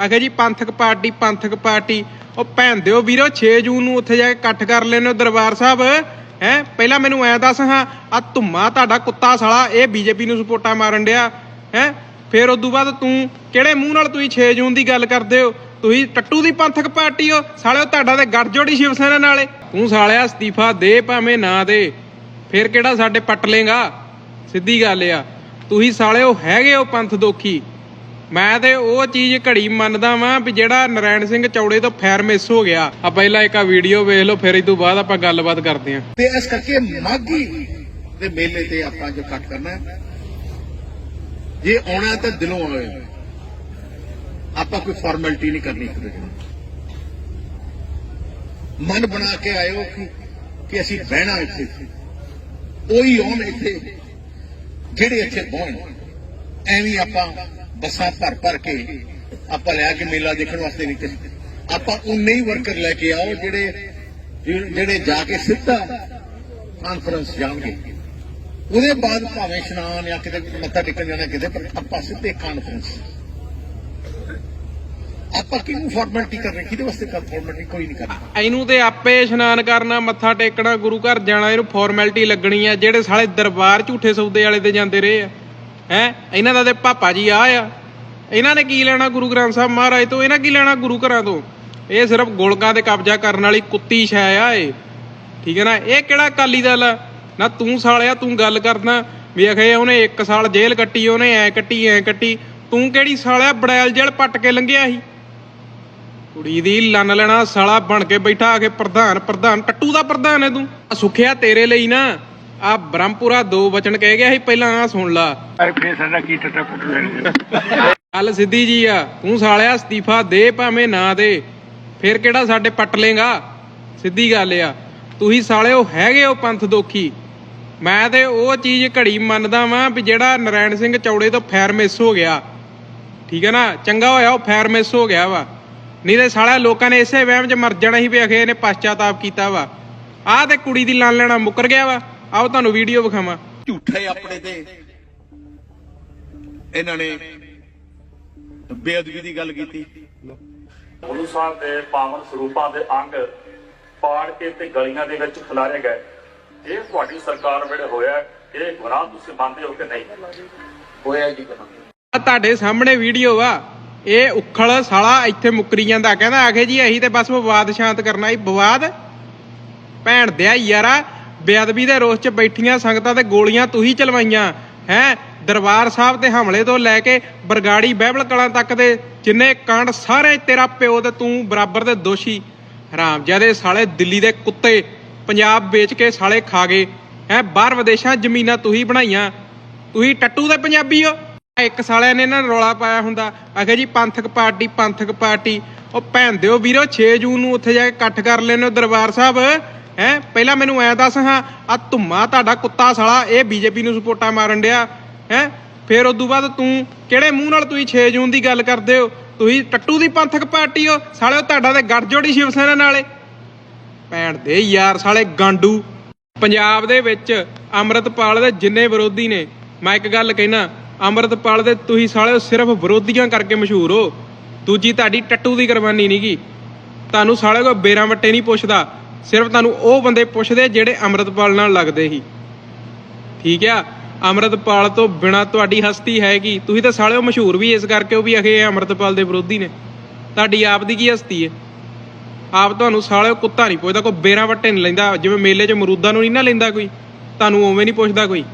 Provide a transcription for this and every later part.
ਆਖਿਆ ਜੀ ਪੰਥਕ ਪਾਰਟੀ ਪੰਥਕ ਪਾਰਟੀ। ਉਹ ਭੈਣ ਦਿਓ ਵੀਰੋ 6 ਜੂਨ ਨੂੰ ਉੱਥੇ ਜਾ ਕੇ ਇਕੱਠ ਕਰ ਲੈਣੇ ਦਰਬਾਰ ਸਾਹਿਬ। ਹੈ, ਪਹਿਲਾਂ ਮੈਨੂੰ ਐ ਦੱਸ ਹਾਂ ਆ ਧੁੰਮਾ ਤੁਹਾਡਾ ਕੁੱਤਾ ਸਾਲਾ, ਇਹ ਬੀਜੇਪੀ ਨੂੰ ਸਪੋਰਟਾਂ ਮਾਰਨ ਡਿਆ। ਹੈ, ਫਿਰ ਉਦੋਂ ਬਾਅਦ ਤੂੰ ਕਿਹੜੇ ਮੂੰਹ ਨਾਲ ਤੁਸੀਂ 6 ਜੂਨ ਦੀ ਗੱਲ ਕਰਦੇ ਹੋ? ਤੁਸੀਂ ਟੱਟੂ ਦੀ ਪੰਥਕ ਪਾਰਟੀ ਹੋ, ਸਾਲਿਓ ਤੁਹਾਡਾ ਤੇ ਗੱਠਜੋੜੀ ਸ਼ਿਵ ਸੈਨਾ ਨਾਲੇ ਤੂੰ ਸਾਲਿਆ ਅਸਤੀਫਾ ਦੇ ਭਾਵੇਂ ਨਾ ਦੇ। ਫਿਰ ਕਿਹੜਾ ਸਾਡੇ ਪੱਟ ਲੇਗਾ ਸਿੱਧੀ ਗੱਲ ਆ। ਤੁਸੀਂ ਸਾਲਿਓ ਹੈਗੇ ਹੋ ਪੰਥ ਦੋਖੀ। ਮੈਂ ਤੇ ਉਹ ਚੀਜ਼ ਘੜੀ ਮੰਨਦਾ ਵਾਂ ਵੀ ਜਿਹੜਾ ਨਰਾਇਣ ਸਿੰਘ ਚੌੜੇ ਤੋਂ ਫੈਰ ਮਿਸ ਹੋ ਗਿਆ। ਆ ਪਹਿਲਾਂ ਇੱਕ ਆ ਵੀਡੀਓ ਵੇਖ ਲਓ, ਫਿਰ ਇਸ ਤੋਂ ਬਾਅਦ ਆਪਾਂ ਗੱਲਬਾਤ ਕਰਦੇ ਆਂ। ਤੇ ਇਸ ਕਰਕੇ ਮਾਗੀ ਦੇ ਮੇਲੇ ਤੇ ਆਪਾਂ ਜੋ ਕੱਟ ਕਰਨਾ ਜੇ ਆਉਣਾ ਤਾਂ ਦਿਲੋਂ ਆਵੇ ਆਪਾਂ ਕੋਈ ਫਾਰਮੈਲਿਟੀ ਨਹੀਂ ਕਰਨੀ ਇੱਕ ਦੂਜੇ ਨਾਲ। ਮਨ ਬਣਾ ਕੇ ਆਇਓ ਕਿ ਕਿ ਅਸੀਂ ਬਹਿਣਾ ਇੱਥੇ। ਉਹੀ ਆਉਣ ਇੱਥੇ। ਜਿਹੜੇ ਇੱਥੇ ਬਹਿਣ ਐਵੇਂ ਆਪਾਂ ਬੱਸਾਂ ਭਰ ਭਰ ਕੇ ਆਪਾਂ ਲਿਆ ਕੇ ਮੇਲਾ ਦੇਖਣ ਵਾਸਤੇ ਨਹੀਂ ਚੱਲੇ। ਆਪਾਂ ਉਨੇ ਹੀ ਵਰਕਰ ਲੈ ਕੇ ਆਓ ਜਿਹੜੇ ਜਿਹੜੇ ਜਾ ਕੇ ਸਿੱਧਾ ਕਾਨਫਰੰਸ ਜਾਣਗੇ। ਉਹਦੇ ਬਾਅਦ ਭਾਵੇਂ ਇਸ਼ਨਾਨ ਜਾਂ ਕਿਤੇ ਮੱਥਾ ਟੇਕਣ ਜਾਣਾ ਕਿਤੇ, ਪਰ ਆਪਾਂ ਸਿੱਧੇ ਕਾਨਫਰੰਸ ਆਪਾਂ ਕਿਹਨੂੰ ਫਾਰਮੈਲਿਟੀ ਕਰਨੀ, ਕਿਹਦੇ ਵਾਸਤੇ ਕਰ ਫਾਰਮੈਲਿਟੀ ਕੋਈ ਨਹੀਂ ਕਰਨਾ। ਇਹਨੂੰ ਤੇ ਆਪੇ ਇਸ਼ਨਾਨ ਕਰਨਾ, ਮੱਥਾ ਟੇਕਣਾ, ਗੁਰੂ ਘਰ ਜਾਣਾ, ਇਹਨੂੰ ਫਾਰਮੈਲਿਟੀ ਲੱਗਣੀ ਆ, ਜਿਹੜੇ ਸਾਲੇ ਦਰਬਾਰ ਝੂਠੇ ਸੌਦੇ ਵਾਲੇ ਤੇ ਜਾਂਦੇ ਰਹੇ ਆ। ਹੈ? ਇਹਨਾਂ ਦਾ ਤੇ ਪਾਪਾ ਜੀ ਆ ਆ। ਇਹਨਾਂ ਨੇ ਕੀ ਲੈਣਾ ਗੁਰੂ ਗ੍ਰੰਥ ਸਾਹਿਬ ਮਹਾਰਾਜ ਤੋਂ? ਇਹਨਾਂ ਕੀ ਲੈਣਾ ਗੁਰੂ ਘਰਾਂ ਤੋਂ? ਇਹ ਸਿਰਫ ਗੋਲਕਾਂ ਤੇ ਕਬਜ਼ਾ ਕਰਨ ਵਾਲੀ ਕੁੱਤੀ ਛਾਇਆ ਆ ਇਹ। ਠੀਕ ਹੈ ਨਾ? ਇਹ ਕਿਹੜਾ ਅਕਾਲੀ ਦਲ ਆ? ਨਾ ਤੂੰ ਸਾਲਿਆ, ਤੂੰ ਗੱਲ ਕਰਨਾ। ਵੀ ਅਖੇ ਉਹਨੇ 1 ਸਾਲ ਜੇਲ੍ਹ ਕੱਟੀ, ਉਹਨੇ ਐ ਕੱਟੀ ਐ ਕੱਟੀ। ਤੂੰ ਕਿਹੜੀ ਸਾਲਿਆ ਬੜੈਲ ਜੇਲ੍ਹ ਪੱਟ ਕੇ ਲੰਘਿਆ ਸੀ? ਕੁੜੀ ਦੀ ਲੰਨ ਲੈਣਾ ਸਾਲਾ ਬਣ ਕੇ ਬੈਠਾ ਆ ਕੇ ਪ੍ਰਧਾਨ ਪ੍ਰਧਾਨ, ਟੱਟੂ ਦਾ ਪ੍ਰਧਾਨ ਹੈ ਤੂੰ। ਸੁਖਿਆ ਤੇਰੇ ਲਈ ਨਾ। ਆ ਬ੍ਰਹਮਪੁਰਾ ਦੋ ਵਚਨ ਕਹਿ ਗਿਆ ਸੀ ਪਹਿਲਾਂ ਆ ਸੁਣ ਲਾ। ਪਰ ਫੇਰ ਸਾਡਾ ਕੀ ਟੱਟਾ ਪੁੱਟ ਲੈਣਗੇ ਗੱਲ ਸਿੱਧੀ ਜੀ ਆ ਤੂੰ ਸਾਲਿਆ ਅਸਤੀਫਾ ਦੇ ਭਾਵੇਂ ਨਾ ਦੇ ਫਿਰ ਕਿਹੜਾ ਸਾਡੇ ਪੱਟ ਲੇਗਾ ਸਿੱਧੀ ਗੱਲ ਆ ਤੁਸੀਂ ਸਾਲਿਓ ਹੈਗੇ ਹੋ ਪੰਥ ਦੋਖੀ। ਮੈਂ ਤੇ ਉਹ ਚੀਜ਼ ਘੜੀ ਮੰਨਦਾ ਵਾਂ ਵੀ ਜਿਹੜਾ ਨਰਾਇਣ ਸਿੰਘ ਚੌੜੇ ਤੋਂ ਫੈਰ ਮਿਸ ਹੋ ਗਿਆ। ਠੀਕ ਹੈ ਨਾ? ਚੰਗਾ ਹੋਇਆ ਉਹ ਫੈਰ ਮਿਸ ਹੋ ਗਿਆ ਵਾ। ਨਹੀਂ ਤੇ ਸਾਲਿਆ ਲੋਕਾਂ ਨੇ ਇਸੇ ਵਹਿਮ 'ਚ ਮਰ ਜਾਣਾ ਸੀ ਵੀ ਅਖੇ ਇਹਨੇ ਪਛਤਾਤਾਪ ਕੀਤਾ ਵਾ। ਆਹ ਤੇ ਕੁੜੀ ਦੀ ਲੰਨ ਲੈਣਾ ਮੁੱਕਰ ਗਿਆ ਵਾ। ਆਓ ਤੁਹਾਨੂੰ ਵੀਡੀਓ ਵਿਖਾਵਾਂ। ਝੂਠੇ ਆਪਣੇ ਤੇ। ਇਹਨਾਂ ਨੇ ਬੇਅਦਬੀ ਦੀ ਗੱਲ ਕੀਤੀ। ਗੁਰੂ ਸਾਹਿਬ ਦੇ ਪਾਵਨ ਸਰੂਪਾਂ ਦੇ ਅੰਗ ਪਾੜ ਕੇ ਤੇ ਗਲੀਆਂ ਦੇ ਵਿੱਚ ਖਿਲਾਰੇ ਗਏ। ਇਹ ਤੁਹਾਡੀ ਸਰਕਾਰ ਵੇਲੇ ਹੋਇਆ ਇਹ ਗੁਨਾਹ ਤੁਸੀਂ ਮੰਨਦੇ ਹੋ ਕਿ ਨਹੀਂ? ਹੋਇਆ ਜੀ ਆ ਤੁਹਾਡੇ ਸਾਹਮਣੇ ਵੀਡੀਓ ਵਾ ਇਹ ਉਖਲ ਸਾਲਾ ਇੱਥੇ ਮੁੱਕਰੀ ਜਾਂਦਾ ਕਹਿੰਦਾ ਆਖੇ ਜੀ ਅਸੀਂ ਤੇ ਬਸ ਵਿਵਾਦ ਸ਼ਾਂਤ ਕਰਨਾ ਹੀ ਵਿਵਾਦ? ਭੈਣ ਦਿਆ ਯਾਰਾ ਬੇਅਦਬੀ ਦੇ ਰੋਸ 'ਚ ਬੈਠੀਆਂ ਸੰਗਤਾਂ ਤੇ ਗੋਲੀਆਂ ਤੁਸੀਂ ਚਲਵਾਈਆਂ। ਹੈ? ਦਰਬਾਰ ਸਾਹਿਬ ਤੇ ਹਮਲੇ ਤੋਂ ਲੈ ਕੇ ਬਰਗਾੜੀ ਬਹਿਬਲ ਕਲਾਂ ਤੱਕ ਦੇ ਜਿੰਨੇ ਕਾਂਡ, ਸਾਰੇ ਤੇਰਾ ਪਿਓ ਤੇ ਤੂੰ ਬਰਾਬਰ ਦੇ ਦੋਸ਼ੀ। ਹਰਾਮਜ਼ਾਦੇ ਸਾਲੇ ਦਿੱਲੀ ਦੇ ਕੁੱਤੇ, ਪੰਜਾਬ ਵੇਚ ਕੇ ਸਾਲੇ ਖਾ ਗਏ। ਹੈ? ਬਾਹਰ ਵਿਦੇਸ਼ਾਂ ਜ਼ਮੀਨਾਂ ਤੁਸੀਂ ਬਣਾਈਆਂ। ਤੁਸੀਂ ਟੱਟੂ ਦੇ ਪੰਜਾਬੀ ਹੋ ਇੱਕ ਸਾਲਿਆਂ ਨੇ ਇਹਨਾਂ ਨੇ ਰੌਲਾ ਪਾਇਆ ਹੁੰਦਾ। ਆਖਿਆ ਜੀ, ਪੰਥਕ ਪਾਰਟੀ ਪੰਥਕ ਪਾਰਟੀ। ਉਹ ਭੈਣ ਦਿਓ ਵੀਰੋ 6 ਜੂਨ ਨੂੰ ਉੱਥੇ ਜਾ ਕੇ ਇਕੱਠ ਕਰ ਲੈਣੇ ਦਰਬਾਰ ਸਾਹਿਬ। ਹੈ? ਪਹਿਲਾਂ ਮੈਨੂੰ ਐ ਦੱਸ ਹਾਂ ਆ ਧੁੰਮਾ ਤੁਹਾਡਾ ਕੁੱਤਾ ਸਾਲਾ, ਇਹ ਬੀਜੇਪੀ ਨੂੰ ਸਪੋਰਟਾਂ ਮਾਰਨ ਡਿਆ, ਹੈ? ਫਿਰ ਉਦੋਂ ਬਾਅਦ ਤੂੰ ਕਿਹੜੇ ਮੂੰਹ ਨਾਲ ਤੁਸੀਂ 6 ਜੂਨ ਦੀ ਗੱਲ ਕਰਦੇ ਹੋ? ਤੁਸੀਂ ਟੱਟੂ ਦੀ ਪੰਥਕ ਪਾਰਟੀ ਹੋ, ਸਾਲਿਓ ਤੁਹਾਡਾ ਤੇ ਗੱਠਜੋੜੀ ਸ਼ਿਵ ਸੈਨਾ ਨਾਲੇ। ਭੈਣ ਦੇ ਯਾਰ ਸਾਲੇ ਗਾਂਡੂ। ਪੰਜਾਬ ਦੇ ਵਿੱਚ ਅੰਮ੍ਰਿਤਪਾਲ ਦੇ ਜਿੰਨੇ ਵਿਰੋਧੀ ਨੇ, ਮੈਂ ਇੱਕ ਗੱਲ ਕਹਿਣਾ, ਅੰਮ੍ਰਿਤਪਾਲ ਦੇ ਤੁਸੀਂ ਸਾਲੇ ਸਿਰਫ ਵਿਰੋਧੀਆਂ ਕਰਕੇ ਮਸ਼ਹੂਰ ਹੋ। ਦੂਜੀ ਤੁਹਾਡੀ ਟੱਟੂ ਦੀ ਕੁਰਬਾਨੀ ਨਹੀਂਗੀ ਤੁਹਾਨੂੰ ਸਾਲੇ ਕੋ ਬੇਰਾਂ ਵੱਟੇ ਨਹੀਂ ਪੁੱਛਦਾ। ਸਿਰਫ ਤੁਹਾਨੂੰ ਉਹ ਬੰਦੇ ਪੁੱਛਦੇ ਜਿਹੜੇ ਅੰਮ੍ਰਿਤਪਾਲ ਨਾਲ ਲੱਗਦੇ ਸੀ। ਠੀਕ ਆ? ਅੰਮ੍ਰਿਤਪਾਲ ਤੋਂ ਬਿਨਾ ਤੁਹਾਡੀ ਹਸਤੀ ਹੈਗੀ। ਤੁਸੀਂ ਤਾਂ ਸਾਲਿਓ ਮਸ਼ਹੂਰ ਵੀ ਇਸ ਕਰਕੇ ਹੋ ਵੀ ਅਖੇ ਇਹ ਅੰਮ੍ਰਿਤਪਾਲ ਦੇ ਵਿਰੋਧੀ ਨੇ। ਤੁਹਾਡੀ ਆਪ ਦੀ ਕੀ ਹਸਤੀ ਹੈ ਆਪ ਤੁਹਾਨੂੰ ਸਾਲਿਓ ਕੁੱਤਾ ਨਹੀਂ ਪੁੱਛਦਾ, ਕੋਈ ਬੇਰਾਂ ਵੱਟੇ ਨਹੀਂ ਲੈਂਦਾ, ਜਿਵੇਂ ਮੇਲੇ 'ਚ ਮਰੂਦਾਂ ਨੂੰ ਨਹੀਂ ਨਾ ਲੈਂਦਾ ਕੋਈ। ਤੁਹਾਨੂੰ ਉਵੇਂ ਨਹੀਂ ਪੁੱਛਦਾ ਕੋਈ।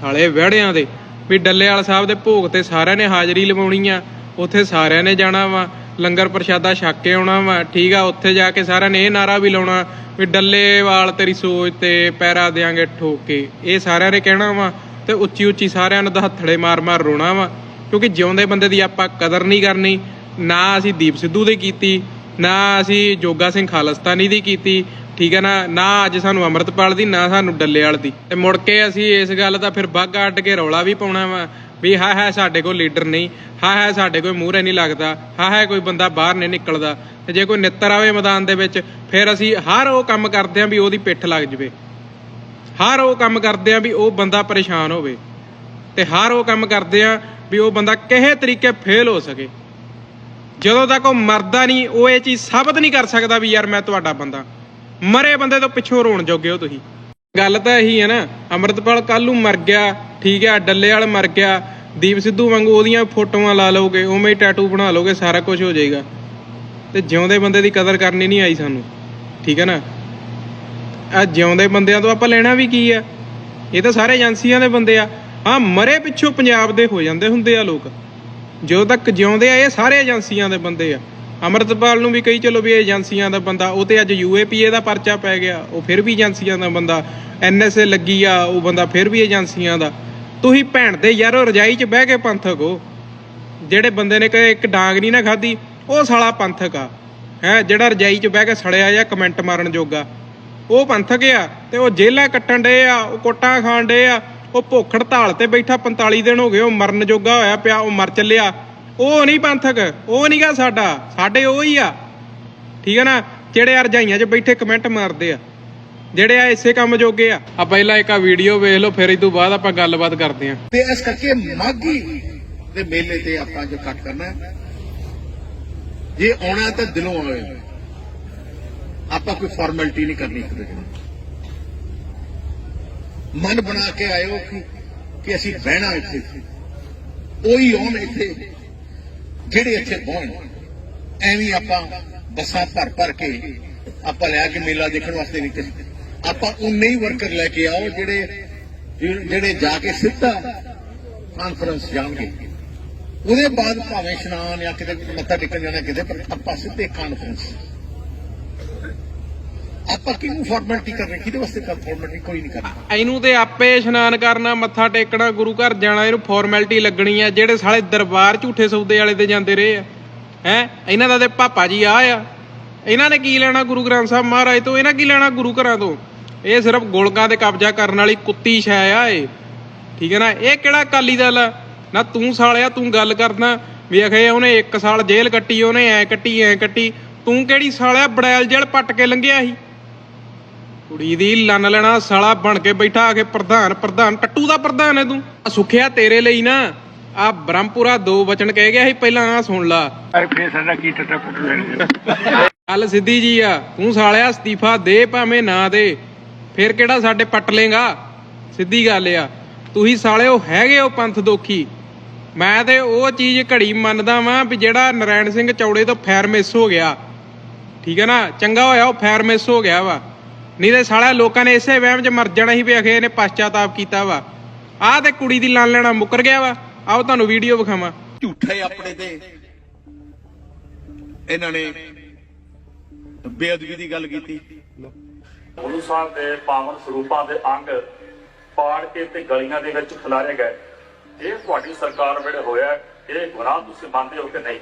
ਸਾਲੇ ਵਿਹੜਿਆਂ ਦੇ ਵੀ ਡੱਲੇ ਡੱਲੇਵਾਲ ਸਾਹਿਬ ਦੇ ਭੋਗ ਤੇ ਸਾਰਿਆਂ ਨੇ ਹਾਜ਼ਰੀ ਲਵਾਉਣੀ ਆ, ਉੱਥੇ ਸਾਰਿਆਂ ਨੇ ਜਾਣਾ ਵਾ। ਲੰਗਰ ਪ੍ਰਸ਼ਾਦਾ ਛੱਕ ਕੇ ਆਉਣਾ ਵਾ, ਠੀਕ ਆ, ਉੱਥੇ ਜਾ ਕੇ ਸਾਰਿਆਂ ਨੇ ਇਹ ਨਾਰਾ ਵੀ ਲਾਉਣਾ ਵੀ ਡੱਲੇਵਾਲ ਤੇਰੀ ਸੋਚ ਤੇ ਪੈਰਾ ਦੇਾਂਗੇ ਠੋਕ। ਕੇ ਇਹ ਸਾਰਿਆਂ ਨੇ ਕਹਿਣਾ ਵਾ ਤੇ ਉੱਚੀ ਉੱਚੀ ਸਾਰਿਆਂ ਨੂੰ ਹੱਥੜੇ ਮਾਰ ਮਾਰ ਰੋਣਾ ਵਾ, ਕਿਉਂਕਿ ਜਿਉਂਦੇ ਬੰਦੇ ਦੀ ਆਪਾਂ ਕਦਰ ਨਹੀਂ ਕਰਨੀ, ਨਾ ਅਸੀਂ ਦੀਪ ਸਿੱਧੂ ਦੀ ਕੀਤੀ, ਨਾ ਅਸੀਂ ਜੋਗਾ ਸਿੰਘ ਖਾਲਸਤਾਨੀ ਦੀ ਕੀਤੀ, ਠੀਕ ਹੈ ਨਾ ਨਾ ਅੱਜ ਸਾਨੂੰ ਅੰਮ੍ਰਿਤਪਾਲ ਦੀ, ਨਾ ਸਾਨੂੰ ਡੱਲੇ ਡੱਲੇਵਾਲ ਦੀ। ਤੇ ਮੁੜ ਕੇ ਅਸੀਂ ਇਸ ਗੱਲ ਦਾ ਫਿਰ ਬੱਗ ਅੱਡ ਕੇ ਰੌਲਾ ਵੀ ਪਾਉਣਾ ਵਾ ਵੀ ਹਾ ਹੈ ਸਾਡੇ ਕੋਲ ਲੀਡਰ ਨਹੀਂ ਹਾ ਹੈ ਸਾਡੇ ਕੋਈ ਮੂਹਰੇ ਨਹੀਂ ਲੱਗਦਾ ਹਾ ਹੈ ਕੋਈ ਬੰਦਾ ਬਾਹਰ ਨਹੀਂ ਨਿਕਲਦਾ। ਤੇ ਜੇ ਕੋਈ ਨਿੱਤਰ ਆਵੇ ਮੈਦਾਨ ਦੇ ਵਿੱਚ, ਫਿਰ ਅਸੀਂ ਹਰ ਉਹ ਕੰਮ ਕਰਦੇ ਆਂ ਵੀ ਉਹਦੀ ਪਿੱਠ ਲੱਗ ਜਵੇ। ਹਰ ਉਹ ਕੰਮ ਕਰਦੇ ਆਂ ਵੀ ਉਹ ਬੰਦਾ ਪਰੇਸ਼ਾਨ ਹੋਵੇ। ਤੇ ਹਰ ਉਹ ਕੰਮ ਕਰਦੇ ਆਂ ਵੀ ਉਹ ਬੰਦਾ ਕਿਸੇ ਤਰੀਕੇ ਫੇਲ ਹੋ ਸਕੇ। ਜਦੋਂ ਤੱਕ ਉਹ ਮਰਦਾ ਨਹੀਂ, ਉਹ ਇਹ ਚੀਜ਼ ਸਾਬਤ ਨਹੀਂ ਕਰ ਸਕਦਾ ਵੀ ਯਾਰ ਮੈਂ ਤੁਹਾਡਾ ਬੰਦਾ। ਮਰੇ ਬੰਦੇ ਤੋਂ ਪਿੱਛੋਂ ਰੋਣ ਜੋਗੇ ਹੋ ਤੁਸੀਂ। ਗੱਲ ਤਾਂ ਇਹੀ ਹੈ ਨਾ, ਅਮਰਤਪਾਲ ਕੱਲ ਨੂੰ ਮਰ ਗਿਆ, ਠੀਕ ਹੈ ਡੱਲੇ ਵਾਲ ਮਰ ਗਿਆ ਦੀਪ ਸਿੱਧੂ ਵਾਂਗੂ ਉਹਦੀਆਂ ਫੋਟੋਆਂ ਲਾ ਲਓਗੇ, ਉਵੇਂ ਟੈਟੂ ਬਣਾ ਲਓਗੇ, ਸਾਰਾ ਕੁਝ ਹੋ ਜਾਏਗਾ। ਤੇ ਜਿਉਂਦੇ ਬੰਦੇ ਦੀ ਕਦਰ ਕਰਨੀ ਨਹੀਂ ਆਈ ਸਾਨੂੰ, ਠੀਕ ਹੈ ਨਾ? ਆ ਜਿਉਂਦੇ ਬੰਦਿਆਂ ਤੋਂ ਆਪਾਂ ਲੈਣਾ ਵੀ ਕੀ ਆ? ਇਹ ਤਾਂ ਸਾਰੇ ਏਜੰਸੀਆਂ ਦੇ ਬੰਦੇ ਆ। ਹਾਂ, ਮਰੇ ਪਿੱਛੋਂ ਪੰਜਾਬ ਦੇ ਹੋ ਜਾਂਦੇ ਹੁੰਦੇ ਆ ਲੋਕ। ਜਦੋਂ ਤੱਕ ਜਿਉਂਦੇ ਆ, ਇਹ ਸਾਰੇ ਏਜੰਸੀਆਂ ਦੇ ਬੰਦੇ ਆ। ਅਮਰਤਪਾਲ ਨੂੰ ਵੀ ਕਹੀ ਚਲੋ ਵੀ ਇਹ ਏਜੰਸੀਆਂ ਦਾ ਬੰਦਾ, ਉਹ ਤੇ ਅੱਜ ਯੂਏਪੀਏ ਦਾ ਪਰਚਾ ਪੈ ਗਿਆ, ਉਹ ਫਿਰ ਵੀ ਏਜੰਸੀਆਂ ਦਾ ਬੰਦਾ। ਐਨਐਸਏ ਲੱਗੀ ਆ, ਉਹ ਬੰਦਾ ਫਿਰ ਵੀ ਏਜੰਸੀਆਂ ਦਾ। ਤੁਸੀਂ ਭੈਣ ਦੇ ਯਾਰੋ ਰਜਾਈ 'ਚ ਬਹਿ ਕੇ ਪੰਥਕ ਹੋ। ਜਿਹੜੇ ਬੰਦੇ ਨੇ ਕਦੇ ਇੱਕ ਡਾਂਗ ਨਹੀਂ ਨਾ ਖਾਧੀ, ਉਹ ਸਾਲਾ ਪੰਥਕ ਆ। ਹੈ, ਜਿਹੜਾ ਰਜਾਈ 'ਚ ਬਹਿ ਕੇ ਸੜਿਆ ਜਾਂ ਕਮੈਂਟ ਮਾਰਨ ਜੋਗਾ। ਉਹ ਪੰਥਕ ਆ ਤੇ ਉਹ ਜੇਲਾਂ ਕੱਟਣ ਡੇ ਆ, ਉਹ ਕੋਟਾਂ ਖਾਣ ਡੇ ਆ, ਉਹ ਭੁੱਖ ਹੜਤਾਲ ਤੇ ਬੈਠਾ 45 ਦਿਨ ਹੋ ਗਏ, ਉਹ ਮਰਨ ਜੋਗਾ ਹੋਇਆ ਪਿਆ, ਉਹ ਮਰ ਚੱਲਿਆ। ਉਹ ਨਹੀਂ ਪੰਥਕ, ਉਹ ਨਹੀਂਗਾ ਸਾਡਾ, ਸਾਡੇ ਉਹ ਹੀ ਆ। ਠੀਕ ਹੈ ਨਾ? ਜਿਹੜੇ ਰਜਾਈਆਂ 'ਚ ਬੈਠੇ ਕਮੈਂਟ ਮਾਰਦੇ ਆ। ਜਿਹੜੇ ਆ ਇਸੇ ਕੰਮ ਜੋਗੇ ਆ ਆ ਪਹਿਲਾਂ ਇੱਕ ਆ ਵੀਡੀਓ ਵੇਖ ਲਓ ਫਿਰ ਇਹ ਤੋਂ ਬਾਅਦ ਆਪਾਂ ਗੱਲਬਾਤ ਕਰਦੇ ਆ। ਤੇ ਇਸ ਕਰਕੇ ਮਾਗੀ ਦੇ ਮੇਲੇ ਤੇ ਆਪਾਂ ਜੋ ਕੱਟ ਕਰਨਾ ਹੈ, ਜੇ ਆਉਣਾ ਤਾਂ ਦਿਲੋਂ ਆਵੇ। ਆਪਾਂ ਕੋਈ ਫਾਰਮੈਲਿਟੀ ਨਹੀਂ ਕਰਨੀ ਇੱਕ ਦੂਜੇ ਨਾਲ। ਮਨ ਬਣਾ ਕੇ ਆਇਓ ਕਿ ਕਿ ਅਸੀਂ ਬਹਿਣਾ ਇੱਥੇ। ਉਹੀ ਆਉਣ ਇੱਥੇ ਜਿਹੜੇ ਇੱਥੇ ਬਹਿਣ ਐਵੇਂ ਆਪਾਂ ਬੱਸਾਂ ਭਰ ਭਰ ਕੇ ਆਪਾਂ ਲਿਆ ਕੇ ਮੇਲਾ ਦੇਖਣ ਵਾਸਤੇ ਨਹੀਂ ਤੇ ਆਪਾਂ ਉਨੇ ਹੀ ਵਰਕਰ ਲੈ ਕੇ ਆਓ ਜਿਹੜੇ ਜਿਹੜੇ ਜਾ ਕੇ ਸਿੱਧਾ ਕਾਨਫਰੰਸ ਜਾਣਗੇ। ਉਹਦੇ ਬਾਅਦ ਭਾਵੇਂ ਇਸ਼ਨਾਨ ਜਾਂ ਕਿਤੇ ਮੱਥਾ ਟੇਕਣ ਜਾਣਾ ਕਿਤੇ, ਪਰ ਆਪਾਂ ਸਿੱਧੇ ਕਾਨਫਰੰਸ ਆਪਾਂ ਕਿਹਨੂੰ ਫਾਰਮੈਲਿਟੀ ਕਰਨੀ? ਕਿਹਦੇ ਵਾਸਤੇ ਕਰ ਫਾਰਮੈਲਿਟੀ ਕੋਈ ਨਹੀਂ ਕਰਨੀ। ਇਹਨੂੰ ਤੇ ਆਪੇ ਇਸ਼ਨਾਨ ਕਰਨਾ, ਮੱਥਾ ਟੇਕਣਾ, ਗੁਰੂ ਘਰ ਜਾਣਾ, ਇਹਨੂੰ ਫਾਰਮੈਲਿਟੀ ਲੱਗਣੀ ਆ। ਜਿਹੜੇ ਸਾਲੇ ਦਰਬਾਰ ਝੂਠੇ ਸੌਦੇ ਵਾਲੇ ਤੇ ਜਾਂਦੇ ਰਹੇ ਆ। ਹੈ? ਇਹਨਾਂ ਦਾ ਤੇ ਪਾਪਾ ਜੀ ਆ ਆ। ਇਹਨਾਂ ਨੇ ਕੀ ਲੈਣਾ ਗੁਰੂ ਗ੍ਰੰਥ ਸਾਹਿਬ ਮਹਾਰਾਜ ਤੋਂ? ਇਹਨਾਂ ਕੀ ਲੈਣਾ ਗੁਰੂ ਘਰਾਂ ਤੋਂ? ਇਹ ਸਿਰਫ ਗੋਲਕਾਂ ਤੇ ਕਬਜ਼ਾ ਕਰਨ ਵਾਲੀ ਕੁੱਤੀ ਸ਼ੈ ਆ ਇਹ। ਠੀਕ ਹੈ ਨਾ? ਇਹ ਕਿਹੜਾ ਅਕਾਲੀ ਦਲ ਆ? ਨਾ ਤੂੰ ਸਾਲਿਆ ਤੂੰ ਗੱਲ ਕਰਦਾ ਵੀ ਅਖੇ ਉਹਨੇ 1 ਸਾਲ ਜੇਲ੍ਹ ਕੱਟੀ ਉਹਨੇ ਐ ਕੱਟੀ ਐ ਕੱਟੀ। ਤੂੰ ਕਿਹੜੀ ਸਾਲਿਆ ਬੜੈਲ ਜੇਲ੍ਹ ਪੱਟ ਕੇ ਲੰਘਿਆ ਸੀ? ਕੁੜੀ ਦੀ ਲੰਨ ਲੈਣਾ ਸਾਲਾ ਬਣ ਕੇ ਬੈਠਾ ਆ ਕੇ ਪ੍ਰਧਾਨ ਪ੍ਰਧਾਨ ਟੱਟੂ ਦਾ ਪ੍ਰਧਾਨ ਹੈ ਤੂੰ। ਆ ਸੁਖਿਆ ਤੇਰੇ ਲਈ ਨਾ। ਆ ਬ੍ਰਹਮਪੁਰਾ ਦੋ ਵਚਨ ਕਹਿ ਗਿਆ ਸੀ ਪਹਿਲਾਂ ਆ ਸੁਣ ਲਾ। ਫੇਰ ਸਾਡਾ ਕੀ ਟੱਟਾ ਪੁੱਟ ਲੈਣਗੇ ਗੱਲ ਸਿੱਧੀ ਜੀ ਆ। ਤੂੰ ਸਾਲਿਆ ਅਸਤੀਫਾ ਦੇ ਭਾਵੇਂ ਨਾ ਦੇ। ਫਿਰ ਕਿਹੜਾ ਸਾਡੇ ਪੱਟ ਲੇਗਾ ਸਿੱਧੀ ਗੱਲ ਆ। ਤੁਸੀਂ ਸਾਲਿਓ ਹੈਗੇ ਹੋ ਪੰਥ ਦੋਖੀ। ਮੈਂ ਤੇ ਉਹ ਚੀਜ਼ ਘੜੀ ਮੰਨਦਾ ਵਾਂ ਵੀ ਜਿਹੜਾ ਨਰੈਣ ਸਿੰਘ ਚੌੜੇ ਤੋਂ ਫੈਰ ਮਿਸ ਹੋ ਗਿਆ। ਠੀਕ ਹੈ ਨਾ? ਚੰਗਾ ਹੋਇਆ ਉਹ ਫੈਰ ਮਿਸ ਹੋ ਗਿਆ ਵਾ। ਨਹੀਂ ਤੇ ਸਾਲਿਆ ਲੋਕਾਂ ਨੇ ਇਸੇ ਵਹਿਮ 'ਚ ਮਰ ਜਾਣਾ ਸੀ ਵੀ ਅਖੇ ਇਹਨੇ ਪਛਤਾਤਾਪ ਕੀਤਾ ਵਾ। ਆਹ ਤੇ ਕੁੜੀ ਦੀ ਲਾਣ ਲੈਣਾ ਮੁੱਕਰ ਗਿਆ ਵਾ। ਆਓ ਤੁਹਾਨੂੰ ਵੀਡੀਓ ਵਿਖਾਵਾਂ। ਝੂਠੇ ਆਪਣੇ ਤੇ ਇਹਨਾਂ ਨੇ ਬੇਅਦਬੀ ਦੀ ਗੱਲ ਕੀਤੀ। ਗੁਰੂ ਸਾਹਿਬ ਦੇ ਪਾਵਨ ਸਰੂਪਾਂ ਦੇ ਅੰਗ ਪਾੜ ਕੇ ਤੇ ਗਲੀਆਂ ਦੇ ਵਿੱਚ ਖਿਲਾਰੇ ਗਏ। ਇਹ ਤੁਹਾਡੀ ਸਰਕਾਰ ਵੇਲੇ ਹੋਇਆ ਇਹ ਗੁਨਾਹ ਤੁਸੀਂ ਮੰਨਦੇ ਹੋ ਕਿ ਨਹੀਂ?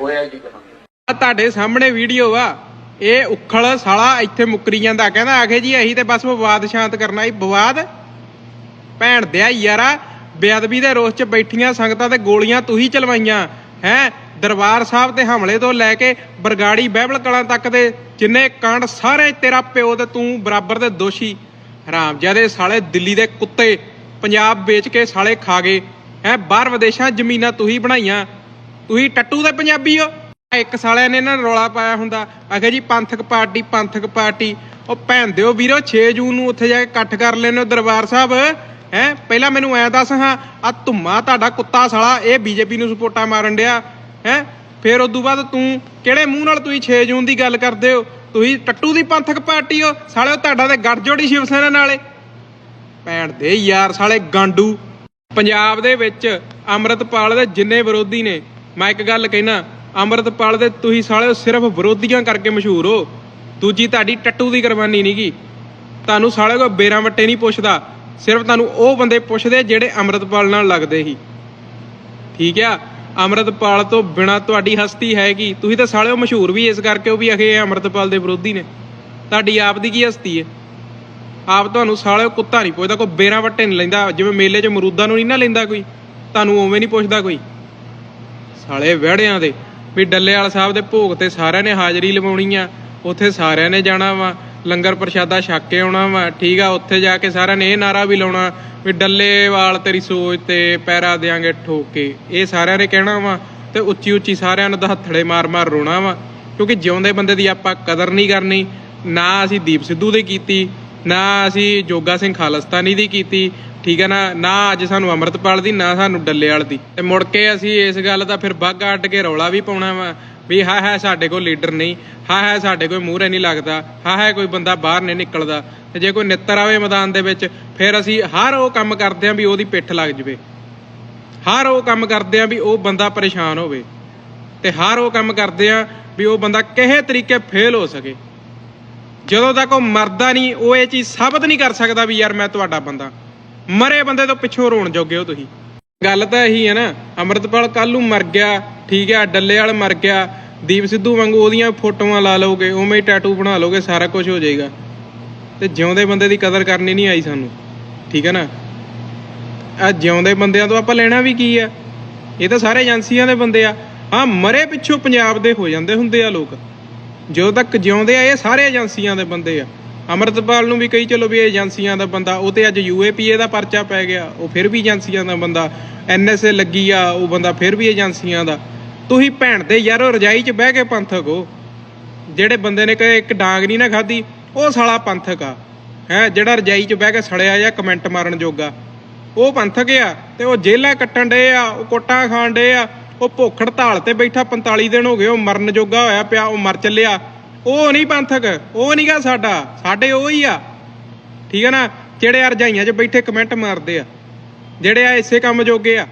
ਹੋਇਆ ਜੀ ਆ ਤੁਹਾਡੇ ਸਾਹਮਣੇ ਵੀਡੀਓ ਆ। ਇਹ ਉਖਲ ਸਾਲਾ ਇੱਥੇ ਮੁੱਕਰੀ ਜਾਂਦਾ ਕਹਿੰਦਾ ਆਖੇ ਜੀ ਅਸੀਂ ਤੇ ਬਸ ਵਿਵਾਦ ਸ਼ਾਂਤ ਕਰਨਾ ਹੀ ਵਿਵਾਦ? ਭੈਣ ਦਿਆ ਯਾਰਾ ਬੇਅਦਬੀ ਦੇ ਰੋਸ 'ਚ ਬੈਠੀਆਂ ਸੰਗਤਾਂ ਤੇ ਗੋਲੀਆਂ ਤੂੰ ਹੀ ਚਲਵਾਈਆਂ। ਹੈ? ਦਰਬਾਰ ਸਾਹਿਬ ਤੇ ਹਮਲੇ ਤੋਂ ਲੈ ਕੇ ਬਰਗਾੜੀ ਬਹਿਬਲ ਕਲਾਂ ਤੱਕ ਦੇ ਜਿੰਨੇ ਕਾਂਡ ਸਾਰੇ ਤੇਰਾ ਪਿਓ ਤੇ ਤੂੰ ਬਰਾਬਰ ਦੇ ਦੋਸ਼ੀ। ਹਰਾਮਜ਼ਾਦੇ ਸਾਲੇ ਦਿੱਲੀ ਦੇ ਕੁੱਤੇ ਪੰਜਾਬ ਵੇਚ ਕੇ ਸਾਲੇ ਖਾ ਗਏ। ਹੈ, ਬਾਹਰ ਵਿਦੇਸ਼ਾਂ ਜ਼ਮੀਨਾਂ ਤੂੰ ਹੀ ਬਣਾਈਆਂ। ਤੁਸੀਂ ਟੱਟੂ ਦੇ ਪੰਜਾਬੀ ਹੋ ਇੱਕ ਸਾਲਿਆਂ ਨੇ ਇਹਨਾਂ ਨੇ ਰੌਲਾ ਪਾਇਆ ਹੁੰਦਾ। ਆਖਿਆ ਜੀ, ਪੰਥਕ ਪਾਰਟੀ ਪੰਥਕ ਪਾਰਟੀ। ਉਹ ਭੈਣ ਦਿਓ ਵੀਰੋ 6 ਜੂਨ ਨੂੰ ਉੱਥੇ ਜਾ ਕੇ ਇਕੱਠ ਕਰ ਲੈਣੇ ਦਰਬਾਰ ਸਾਹਿਬ। ਹੈ, ਪਹਿਲਾਂ ਮੈਨੂੰ ਐ ਦੱਸ ਹਾਂ ਆ ਧੁੰਮਾ ਤੁਹਾਡਾ ਕੁੱਤਾ ਸਾਲਾ, ਇਹ ਬੀਜੇਪੀ ਨੂੰ ਸਪੋਰਟਾਂ ਮਾਰਨ ਡਿਆ। ਹੈ? ਫਿਰ ਉਦੋਂ ਬਾਅਦ ਤੂੰ ਕਿਹੜੇ ਮੂੰਹ ਨਾਲ ਤੁਸੀਂ 6 ਜੂਨ ਦੀ ਗੱਲ ਕਰਦੇ ਹੋ? ਤੁਸੀਂ ਟੱਟੂ ਦੀ ਪੰਥਕ ਪਾਰਟੀ ਹੋ? ਸਾਲਿਓ ਤੁਹਾਡਾ ਤੇ ਗੱਠਜੋੜੀ ਸ਼ਿਵ ਸੈਨਾ ਨਾਲੇ ਭੈਣ ਦੇ ਯਾਰ ਸਾਲੇ ਗਾਂਡੂ। ਪੰਜਾਬ ਦੇ ਵਿੱਚ ਅੰਮ੍ਰਿਤਪਾਲ ਦੇ ਜਿੰਨੇ ਵਿਰੋਧੀ ਨੇ, ਮੈਂ ਇੱਕ ਗੱਲ ਕਹਿਣਾ, ਅੰਮ੍ਰਿਤਪਾਲ ਦੇ ਤੁਸੀਂ ਸਾਲੇ ਸਿਰਫ ਵਿਰੋਧੀਆਂ ਕਰਕੇ ਮਸ਼ਹੂਰ ਹੋ। ਦੂਜੀ ਤੁਹਾਡੀ ਟੱਟੂ ਦੀ ਕੁਰਬਾਨੀ ਨਹੀਂਗੀ ਤੁਹਾਨੂੰ ਸਾਲੇ ਕੋ ਬੇਰਾਂ ਵੱਟੇ ਨਹੀਂ ਪੁੱਛਦਾ। ਸਿਰਫ ਤੁਹਾਨੂੰ ਉਹ ਬੰਦੇ ਪੁੱਛਦੇ ਜਿਹੜੇ ਅੰਮ੍ਰਿਤਪਾਲ ਨਾਲ ਲੱਗਦੇ ਸੀ। ਠੀਕ ਆ? ਅੰਮ੍ਰਿਤਪਾਲ ਤੋਂ ਬਿਨਾ ਤੁਹਾਡੀ ਹਸਤੀ ਹੈਗੀ। ਤੁਸੀਂ ਤਾਂ ਸਾਲਿਓ ਮਸ਼ਹੂਰ ਵੀ ਇਸ ਕਰਕੇ ਹੋ ਵੀ ਇਹ ਅੰਮ੍ਰਿਤਪਾਲ ਦੇ ਵਿਰੋਧੀ ਨੇ। ਤੁਹਾਡੀ ਆਪ ਦੀ ਕੀ ਹਸਤੀ ਹੈ ਆਪ ਤੁਹਾਨੂੰ ਸਾਲਿਓ ਕੁੱਤਾ ਨਹੀਂ ਪੁੱਛਦਾ, ਕੋਈ ਬੇਰਾਂ ਵੱਟੇ ਨਹੀਂ ਲੈਂਦਾ, ਜਿਵੇਂ ਮੇਲੇ 'ਚ ਮਰੂਦਾਂ ਨੂੰ ਨਹੀਂ ਨਾ ਲੈਂਦਾ ਕੋਈ। ਤੁਹਾਨੂੰ ਉਵੇਂ ਨਹੀਂ ਪੁੱਛਦਾ ਕੋਈ। ਸਾਲੇ ਵਿਹੜਿਆਂ ਦੇ ਵੀ ਡੱਲੇਵਾਲ ਸਾਹਿਬ ਦੇ ਭੋਗ ਤੇ ਸਾਰਿਆਂ ਨੇ ਹਾਜ਼ਰੀ ਲਵਾਉਣੀ ਆ, ਉੱਥੇ ਸਾਰਿਆਂ ਨੇ ਜਾਣਾ ਵਾ। ਲੰਗਰ ਪ੍ਰਸ਼ਾਦਾ ਛਕ ਕੇ ਆਉਣਾ ਵਾ, ਠੀਕ ਆ, ਉੱਥੇ ਜਾ ਕੇ ਸਾਰਿਆਂ ਨੇ ਇਹ ਨਾਰਾ ਵੀ ਲਾਉਣਾ ਵੀ ਡੱਲੇਵਾਲ ਤੇਰੀ ਸੋਚ ਤੇ ਪੈਰਾ ਦੇਾਂਗੇ ਠੋਕ ਕੇ ਇਹ ਸਾਰਿਆਂ ਨੇ ਕਹਿਣਾ ਵਾ ਤੇ ਉੱਚੀ ਉੱਚੀ ਸਾਰਿਆਂ ਨੂੰ ਤਾਂ ਹੱਥੜੇ ਮਾਰ-ਮਾਰ ਰੋਣਾ ਵਾ, ਕਿਉਂਕਿ ਜਿਉਂਦੇ ਬੰਦੇ ਦੀ ਆਪਾਂ ਕਦਰ ਨਹੀਂ ਕਰਨੀ, ਨਾ ਅਸੀਂ ਦੀਪ ਸਿੱਧੂ ਦੀ ਕੀਤੀ, ਨਾ ਅਸੀਂ ਜੋਗਾ ਸਿੰਘ ਖਾਲਸਤਾਨੀ ਦੀ ਕੀਤੀ, ਠੀਕ ਹੈ ਨਾ ਨਾ ਅੱਜ ਸਾਨੂੰ ਅਮਰਤਪਾਲ ਦੀ, ਨਾ ਸਾਨੂੰ ਡੱਲੇ ਡੱਲੇਵਾਲ ਦੀ, ਤੇ ਮੁੜ ਕੇ ਅਸੀਂ ਇਸ ਗੱਲ ਦਾ ਫਿਰ ਬਾਗਾ ਅੱਡ ਕੇ ਰੌਲਾ ਵੀ ਪਾਉਣਾ ਵਾ ਵੀ ਹਾ ਹੈ ਸਾਡੇ ਕੋਲ ਲੀਡਰ ਨਹੀਂ, ਹਾ ਹੈ ਸਾਡੇ ਕੋਈ ਮੂਹਰੇ ਨਹੀਂ ਲੱਗਦਾ, ਹਾ ਹੈ ਕੋਈ ਬੰਦਾ ਬਾਹਰ ਨਹੀਂ ਨਿਕਲਦਾ। ਤੇ ਜੇ ਕੋਈ ਨਿੱਤਰ ਆਵੇ ਮੈਦਾਨ ਦੇ ਵਿੱਚ, ਫਿਰ ਅਸੀਂ ਹਰ ਉਹ ਕੰਮ ਕਰਦੇ ਆਂ ਵੀ ਉਹਦੀ ਪਿੱਠ ਲੱਗ ਜਵੇ। ਹਰ ਉਹ ਕੰਮ ਕਰਦੇ ਆਂ ਵੀ ਉਹ ਬੰਦਾ ਪਰੇਸ਼ਾਨ ਹੋਵੇ। ਤੇ ਹਰ ਉਹ ਕੰਮ ਕਰਦੇ ਆਂ ਵੀ ਉਹ ਬੰਦਾ ਕਿਸੇ ਤਰੀਕੇ ਫੇਲ ਹੋ ਸਕੇ। ਜਦੋਂ ਤੱਕ ਉਹ ਮਰਦਾ ਨਹੀਂ, ਉਹ ਇਹ ਚੀਜ਼ ਸਾਬਤ ਨਹੀਂ ਕਰ ਸਕਦਾ ਵੀ ਯਾਰ ਮੈਂ ਤੁਹਾਡਾ ਬੰਦਾ। ਮਰੇ ਬੰਦੇ ਤੋਂ ਪਿੱਛੋਂ ਰੋਣ ਜੋਗੇ ਹੋ ਤੁਸੀਂ। ਗੱਲ ਤਾਂ ਇਹੀ ਹੈ ਨਾ, ਅਮਰਤਪਾਲ ਕੱਲ ਨੂੰ ਮਰ ਗਿਆ, ਠੀਕ ਹੈ, ਡੱਲੇ ਮਰ ਗਿਆ, ਦੀਪ ਸਿੱਧੂ ਵਾਂਗੂ ਉਹਦੀਆਂ ਫੋਟੋਆਂ ਲਾ ਲਓਗੇ, ਉਵੇਂ ਹੀ ਟੈਟੂ ਬਣਾ ਲਓਗੇ, ਸਾਰਾ ਕੁਝ ਹੋ ਜਾਏਗਾ। ਤੇ ਜਿਉਂਦੇ ਬੰਦੇ ਦੀ ਕਦਰ ਕਰਨੀ ਨਹੀਂ ਆਈ ਸਾਨੂੰ, ਠੀਕ ਹੈ ਨਾ? ਆ ਜਿਉਂਦੇ ਬੰਦਿਆਂ ਤੋਂ ਆਪਾਂ ਲੈਣਾ ਵੀ ਕੀ ਆ ਇਹ ਤਾਂ ਸਾਰੇ ਏਜੰਸੀਆਂ ਦੇ ਬੰਦੇ ਆ। ਹਾਂ, ਮਰੇ ਪਿੱਛੋਂ ਪੰਜਾਬ ਦੇ ਹੋ ਜਾਂਦੇ ਹੁੰਦੇ ਆ ਲੋਕ। ਜਦੋਂ ਤੱਕ ਜਿਉਂਦੇ ਆ, ਇਹ ਸਾਰੇ ਏਜੰਸੀਆਂ ਦੇ ਬੰਦੇ ਆ। ਅਮਰਤਪਾਲ ਨੂੰ ਵੀ ਕਹੀ ਚਲੋ ਵੀ ਏਜੰਸੀਆਂ ਦਾ ਬੰਦਾ, ਉਹ ਤੇ ਅੱਜ ਯੂਏਪੀਏ ਦਾ ਪਰਚਾ ਪੈ ਗਿਆ, ਉਹ ਫਿਰ ਵੀ ਏਜੰਸੀਆਂ ਦਾ ਬੰਦਾ ਐਨਐਸਏ ਲੱਗੀ ਆ, ਉਹ ਬੰਦਾ ਫਿਰ ਵੀ ਏਜੰਸੀਆਂ ਦਾ। ਤੁਸੀਂ ਭੈਣ ਦੇ ਯਾਰੋ ਰਜਾਈ 'ਚ ਬਹਿ ਕੇ ਪੰਥਕ ਹੋ। ਜਿਹੜੇ ਬੰਦੇ ਨੇ ਕਹੇ ਇੱਕ ਡਾਂਗ ਨਹੀਂ ਨਾ ਖਾਧੀ, ਉਹ ਸਾਲਾ ਪੰਥਕ ਆ। ਹੈ, ਜਿਹੜਾ ਰਜਾਈ 'ਚ ਬਹਿ ਕੇ ਸੜਿਆ ਜਾਂ ਕਮੈਂਟ ਮਾਰਨ ਜੋਗਾ। ਉਹ ਪੰਥਕ ਆ ਤੇ ਉਹ ਜੇਲਾਂ ਕੱਟਣ ਡੇ ਆ, ਉਹ ਕੋਟਾਂ ਖਾਣ ਡੇ ਆ, ਉਹ ਭੁੱਖ ਹੜਤਾਲ ਤੇ ਬੈਠਾ 45 ਦਿਨ ਹੋ ਗਏ, ਉਹ ਮਰਨ ਜੋਗਾ ਹੋਇਆ ਪਿਆ, ਉਹ ਮਰ ਚੱਲਿਆ। ਉਹ ਨਹੀਂ ਪੰਥਕ, ਉਹ ਨਹੀਂਗਾ ਸਾਡਾ, ਸਾਡੇ ਉਹ ਹੀ ਆ। ਠੀਕ ਹੈ ਨਾ? ਜਿਹੜੇ ਆ ਰਜਾਈਆਂ 'ਚ ਬੈਠੇ ਕਮੈਂਟ ਮਾਰਦੇ ਆ, ਜਿਹੜੇ ਆ ਇਸੇ ਕੰਮ ਜੋਗੇ ਆ।